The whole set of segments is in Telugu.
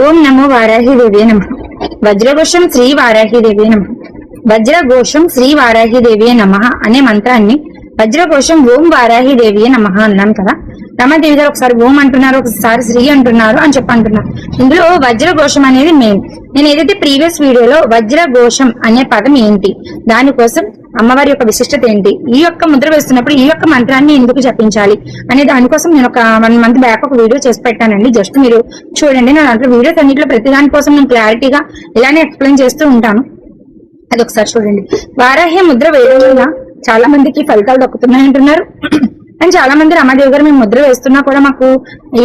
ఓం నమో వారాహిదేవి నమ. వజ్రఘోషం శ్రీ వారాహిదేవి నమ. వజ్రఘోషం శ్రీ వారాహిదేవి నమ అనే మంత్రాన్ని వజ్రఘోషం ఓం వారాహిదేవి నమ అన్నాం కదా. రమాదేవి గారు ఒకసారి ఓం అంటున్నారు ఒకసారి శ్రీ అంటున్నారు అని చెప్పి అంటున్నారు ఇందులో వజ్రఘోషం అనేది మెయిన్ నేను ఏదైతే ప్రీవియస్ వీడియోలో వజ్రఘోషం అనే పదం ఏంటి దానికోసం అమ్మవారి యొక్క విశిష్టత ఏంటి ఈ యొక్క ముద్ర వేస్తున్నప్పుడు ఈ యొక్క మంత్రాన్ని ఎందుకు జపించాలి అనే దానికోసం నేను ఒక వన్ మంత్ బ్యాక్ ఒక వీడియో చేసి పెట్టానండి. జస్ట్ మీరు చూడండి నా దాంట్లో వీడియోస్ అన్నింటిలో ప్రతి దానికోసం నేను క్లారిటీగా ఇలానే ఎక్స్ప్లెయిన్ చేస్తూ ఉంటాను. అది ఒకసారి చూడండి. వారాహ్య ముద్ర వేయడం వల్ల చాలా మందికి ఫలితాలు దక్కుతున్నాయంటున్నారు. అండ్ చాలా మంది రమాదేవి గారు మేము ముద్ర వేస్తున్నా కూడా మాకు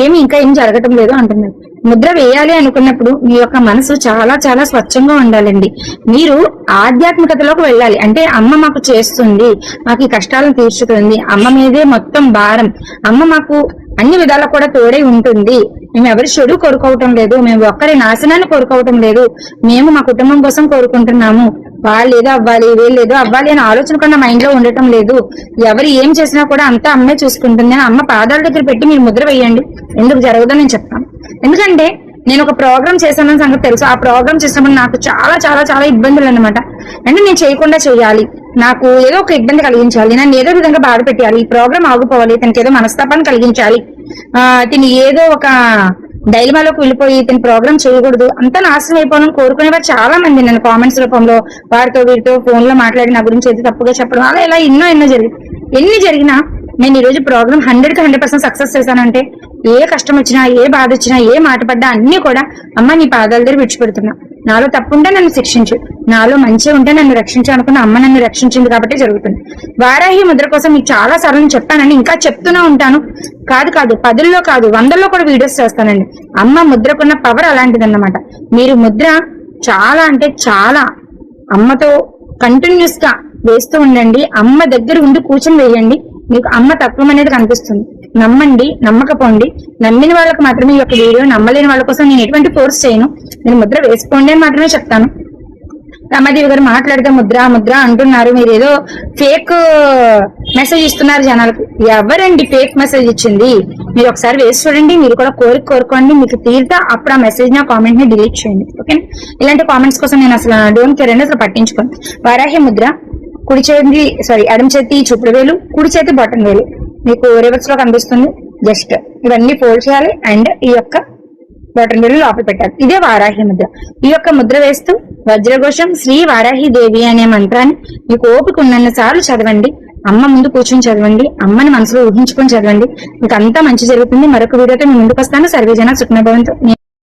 ఏమి ఇంకా ఏం జరగటం లేదు అంటున్నారు. ముద్ర వేయాలి అనుకున్నప్పుడు మీ యొక్క మనసు చాలా చాలా స్వచ్ఛంగా ఉండాలండి. మీరు ఆధ్యాత్మికతలోకి వెళ్ళాలి. అంటే అమ్మ మాకు చేస్తుంది మాకు ఈ కష్టాలను తీర్చుతుంది అమ్మ మీదే మొత్తం భారం అమ్మ మాకు అన్ని విధాలా కూడా తోడై ఉంటుంది. మేము ఎవరి చెడు కోరుకోవటం లేదు మేము ఒక్కరి నాశనాన్ని కోరుకోవటం లేదు. మేము మా కుటుంబం కోసం కోరుకుంటున్నాము. వాళ్ళు ఏదో అవ్వాలి వీళ్ళు ఏదో అవ్వాలి అనే ఆలోచన కూడా నా మైండ్లో ఉండటం లేదు. ఎవరు ఏం చేసినా కూడా అంతా అమ్మే చూసుకుంటుంది. అని అమ్మ పాదాల దగ్గర పెట్టి మీరు ముద్ర వేయండి. ఎందుకు జరగదో నేను చెప్తాను. ఎందుకంటే నేను ఒక ప్రోగ్రామ్ చేశానని సంగతి తెలుసు. ఆ ప్రోగ్రామ్ చేసినప్పుడు నాకు చాలా చాలా చాలా ఇబ్బందులు అనమాట అంటే నేను చేయకుండా చేయాలి. నాకు ఏదో ఒక ఇబ్బంది కలిగించాలి. నన్ను ఏదో విధంగా బాధ పెట్టాలి. ఈ ప్రోగ్రామ్ ఆగిపోవాలి. తనకి ఏదో మనస్తాపాన్ని కలిగించాలి. ఆ తిని ఏదో ఒక డైలమాలోకి వెళ్ళిపోయి ఇతని ప్రోగ్రామ్ చేయకూడదు. అంతా నాశనం అయిపోవాలని కోరుకునేవారు చాలా మంది నేను కామెంట్స్ రూపంలో వారితో వీరితో ఫోన్లో మాట్లాడి నా గురించి అయితే తప్పుగా చెప్పడం. అలా ఇలా ఎన్నో ఎన్నో జరిగి ఎన్ని జరిగినా నేను ఈ రోజు ప్రోగ్రామ్ హండ్రెడ్కి హండ్రెడ్ పర్సెంట్ సక్సెస్ చేశానంటే ఏ కష్టం వచ్చినా ఏ బాధ వచ్చినా ఏ మాట పడ్డా అన్ని కూడా అమ్మ నీ పాదాల దగ్గర విడిచిపెడుతున్నా. నాలో తప్పుంటే నన్ను శిక్షించు. నాలో మంచి ఉంటే నన్ను రక్షించు అనుకున్న అమ్మ నన్ను రక్షించింది కాబట్టి జరుగుతుంది. వారాహి ముద్ర కోసం మీకు చాలా సార్లు చెప్పానని ఇంకా చెప్తూనే ఉంటాను. కాదు కాదు పదుల్లో కాదు వందల్లో కూడా వీడియోస్ చేస్తానండి. అమ్మ ముద్రకున్న పవర్ అలాంటిదన్నమాట. మీరు ముద్ర చాలా అంటే చాలా అమ్మతో కంటిన్యూస్గా వేస్తూ ఉండండి. అమ్మ దగ్గర ఉండి కూర్చొని వేయండి. మీకు అమ్మ తత్వం అనేది కనిపిస్తుంది. నమ్మండి నమ్మకపోండి. నమ్మిన వాళ్ళకి మాత్రమే ఈ యొక్క వీడియో. నమ్మలేని వాళ్ళ కోసం నేను ఎటువంటి ఫోర్స్ చేయను. నేను ముద్ర వేసుకోండి అని మాత్రమే చెప్తాను. రమాదేవి గారు మాట్లాడితే ముద్ర ముద్ర అంటున్నారు. మీరు ఏదో ఫేక్ మెసేజ్ ఇస్తున్నారు జనాలకు. ఎవరండి ఫేక్ మెసేజ్ ఇచ్చింది? మీరు ఒకసారి వేసి చూడండి. మీరు కూడా కోరిక కోరుకోండి. మీకు తీరుతా అప్పుడు ఆ మెసేజ్ నా కామెంట్ని డిలీట్ చేయండి. ఓకే ఇలాంటి కామెంట్స్ కోసం నేను అసలు డోంట్ కేర్ అండి. అసలు పట్టించుకోను. వారాహి ముద్ర కుడి చేతి సారీ ఎడమ చేతి చూపుడు వేలు కుడి చేతి బటన్ వేలు. మీకు రివర్స్లో కనిపిస్తుంది. జస్ట్ ఇవన్నీ ఫోల్డ్ చేయాలి. అండ్ ఈ యొక్క వాటర్ వేలు లోపల పెట్టాలి ఇదే వారాహి ముద్ర. ఈ యొక్క ముద్ర వేస్తూ వజ్రఘోషం శ్రీ వారాహి దేవి అనే మంత్రాన్ని మీకు ఓపిక ఉన్నన్ని సార్లు చదవండి. అమ్మ ముందు కూర్చొని చదవండి. అమ్మని మనసులో ఊహించుకొని చదవండి. మీకు అంతా మంచి జరుగుతుంది. మరొక వీడియోతో మీ ముందుకు వస్తాను. సర్వేజన సుఖ్నభవంతో